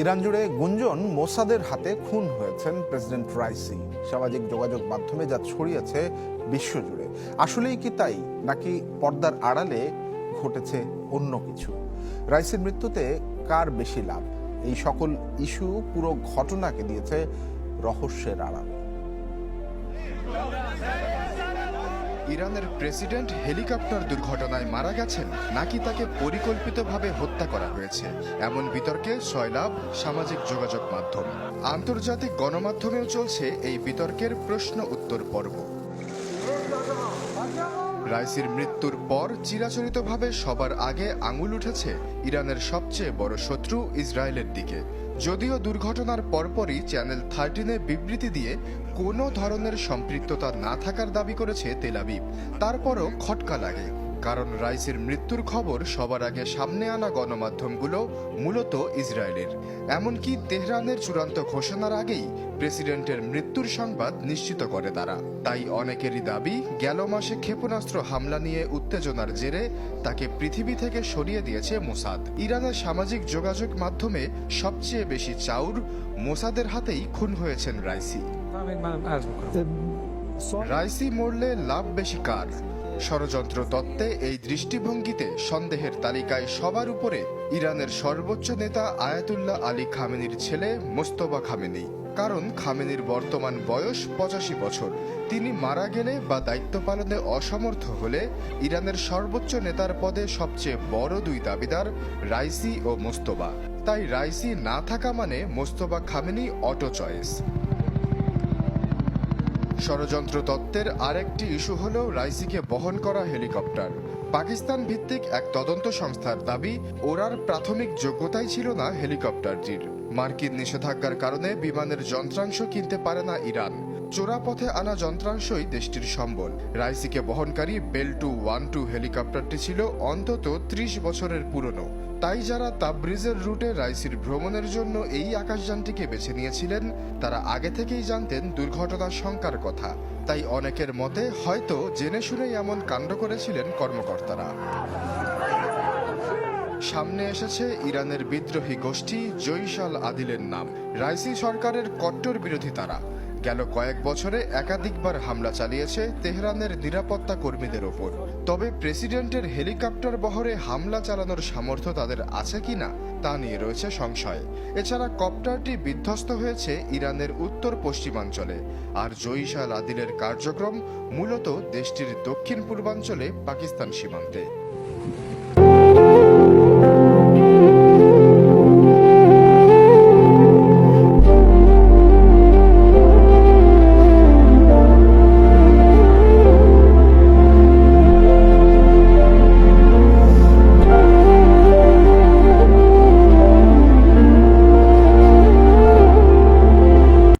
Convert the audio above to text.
Iran জুড়ে গুঞ্জন মোসাদের হাতে খুন হয়েছেন প্রেসিডেন্ট রাইসি। সামাজিক যোগাযোগ মাধ্যমে যা ছড়িয়েছে বিশ্বজুড়ে আসলেই কি তাই, নাকি পর্দার আড়ালে ঘটেছে অন্য কিছু? রাইসির মৃত্যুতে কার বেশি লাভ? এই সকল ইস্যু পুরো ঘটনাকে দিয়েছে রহস্যের আড়ালে। ইরানের প্রেসিডেন্ট হেলিকপ্টার দুর্ঘটনায় মারা গেছেন নাকি তাকে পরিকল্পিতভাবে হত্যা করা হয়েছে? এমন বিতর্কে সয়লাভ সামাজিক যোগাযোগ মাধ্যম। আন্তর্জাতিক গণমাধ্যমেও চলছে এই বিতর্কের প্রশ্ন উত্তর পর্ব। রাইসির মৃত্যুর পর চিরাচরিতভাবে সবার আগে আঙুল উঠেছে ইরানের সবচেয়ে বড় শত্রু ইসরায়েলের দিকে। যদিও দুর্ঘটনার পরপরই চ্যানেল থার্টিনে বিবৃতি দিয়ে কোনো ধরনের সম্পৃক্ততা না থাকার দাবি করেছে তেলাবিব তারপরও খটকা লাগে। কারণ রাইসের মৃত্যুর খবর সবার আগে সামনে আনা গণমাধ্যমগুলো মূলত ইসরায়েলের। এমনকি তেহরানের চূড়ান্ত ঘোষণার আগেই প্রেসিডেন্টের মৃত্যুর সংবাদ নিশ্চিত করে তারা। তাই অনেকেরই দাবি গেল মাসে ক্ষেপণাস্ত্র হামলা নিয়ে উত্তেজনার জেরে তাকে পৃথিবী থেকে সরিয়ে দিয়েছে মোসাদ। ইরানের সামাজিক যোগাযোগ মাধ্যমে সবচেয়ে বেশি চাউর মোসাদের হাতেই খুন হয়েছেন রাইসি। রাইসি মরলে লাভ বেশি কার? ষড়যন্ত্র তত্ত্বে এই দৃষ্টিভঙ্গিতে সন্দেহের তালিকায় সবার উপরে ইরানের সর্বোচ্চ নেতা আয়াতুল্লাহ আলী খামেনির ছেলে মোস্তফা খামেনি। কারণ খামেনির বর্তমান বয়স পঁচাশি বছর। তিনি মারা গেলে বা দায়িত্ব পালনে অসমর্থ হলে ইরানের সর্বোচ্চ নেতার পদে সবচেয়ে বড় দুই দাবিদার রাইসি ও মোস্তবা তাই রাইসি না থাকা মানে মোস্তবা খামেনি অটো চয়েস। ষড়যন্ত্র তত্ত্বের আরেকটি ইস্যু হল রাইসিকে বহন করা হেলিকপ্টার। পাকিস্তান ভিত্তিক এক তদন্ত সংস্থার দাবি ওরার প্রাথমিক যোগ্যতাই ছিল না হেলিকপ্টারটির। মার্কিন নিষেধাজ্ঞার কারণে বিমানের যন্ত্রাংশ কিনতে পারে না ইরান। চোরা পথে আনা যন্ত্রাংশই দেশটির সম্বল। রাইসিকে বহনকারী বেল টু ওয়ান টু হেলিকপ্টারটি ছিল অন্তত ত্রিশ বছরের পুরনো। তাই যারা তাবরিজের রুটে রাইসির ভ্রমণের জন্য এই আকাশযানটিকে বেছে নিয়েছিলেন, তারা আগে থেকেই জানতেন দুর্ঘটনার শঙ্কার কথা। তাই অনেকের মতে হয়তো জেনে শুনেই এমন কাণ্ড করেছিলেন কর্মকর্তারা। সামনে এসেছে ইরানের বিদ্রোহী গোষ্ঠী জৈশাল আদিলের নাম। রাইসি সরকারের কট্টর বিরোধী তারা। গেল কয়েক বছরে একাধিকবার হামলা চালিয়েছে তেহরানের নিরাপত্তা কর্মীদের ওপর। তবে প্রেসিডেন্টের হেলিকপ্টার বহরে হামলা চালানোর সামর্থ্য তাদের আছে কিনা তা নিয়ে রয়েছে সংশয়। এছাড়া কপ্টারটি বিধ্বস্ত হয়েছে ইরানের উত্তর পশ্চিমাঞ্চলে। আর জৈশাল আদিলের কার্যক্রম মূলত দেশটির দক্ষিণ পূর্বাঞ্চলে পাকিস্তান সীমান্তে।